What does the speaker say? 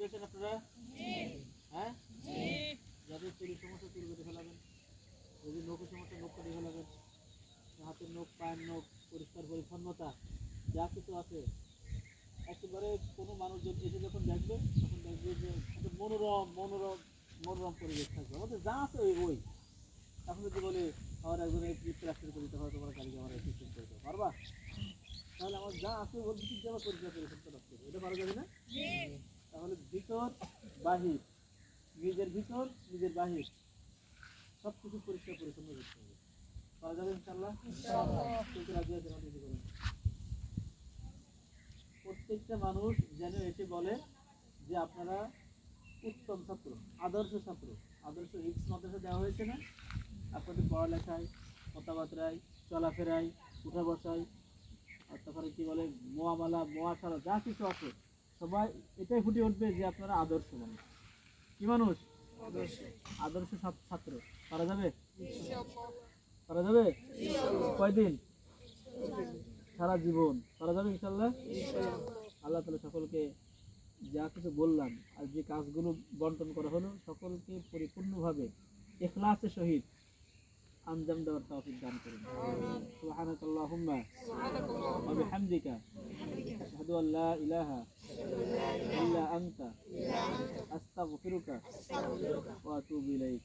পেয়েছেন আপনারা? হ্যাঁ? যাদের চুলের সমস্যা, চুল কেটে ফেলাবেন। যদি নখের সমস্যা, নখ কেটে ফেলাবেন। হাতের নখ, পায়ের নখ, পরিষ্কার পরিচ্ছন্নতা, যা কিছু আছে। একেবারে কোনো মানুষজন এসে যখন দেখবে, তখন দেখবে যে একটা মনোরম মনোরম মনোরম পরিবেশ থাকবে। আমাদের যা আছে ওই ওই। এখন যদি বলি আমার একজন প্লাস্টার করে দিতে হয় তোমার গাড়ি আমার সিস্টেম করে দিতে পারবা? তাহলে আমার যা আছে ওর আমার পরিষ্কার পরিচ্ছন্ন রাখতে এটা পারা যাবে না? ভিতর বাহির। নিজের ভিতর নিজের বাহির। সব কিছু পরিষ্কার পরিচ্ছন্ন করতে হবে। পারা যাবে ইনশাল্লাহ রাজি প্রত্যেকটা মানুষ যেন এসে বলে যে আপনারা উত্তম ছাত্র আদর্শ ছাত্র। আদর্শ হিপস মাদ্রাসা দেওয়া হয়েছে না? আপনাদের পড়ালেখায় কথাবার্তায় চলাফেরায় উঠা বসায় আর তারপরে কি বলে মোয়ামালা মোয়াশালা যা কিছু আছে। সবাই এটাই ফুটে উঠবে যে আপনারা আদর্শ মানুষ। কি মানুষ? আদর্শ। ছাত্র- ছাত্র। পারা যাবে? পারা যাবে? কয়দিন? সারা জীবন। পারা যাবে ইনশাল্লাহ? আল্লাহ তালা সকলকে যা কিছু বললাম আর যে কাজগুলো বন্টন করা হলো সকলকে পরিপূর্ণভাবে এখলাসের সহিত আঞ্জাম দেওয়ার তৌফিক দান করুন। সুবহানাক আল্লাহুম্মা ওয়া বিহামদিকা। আশহাদু ইলাহা إلا أنت. أستغفرك وأتوب إليك.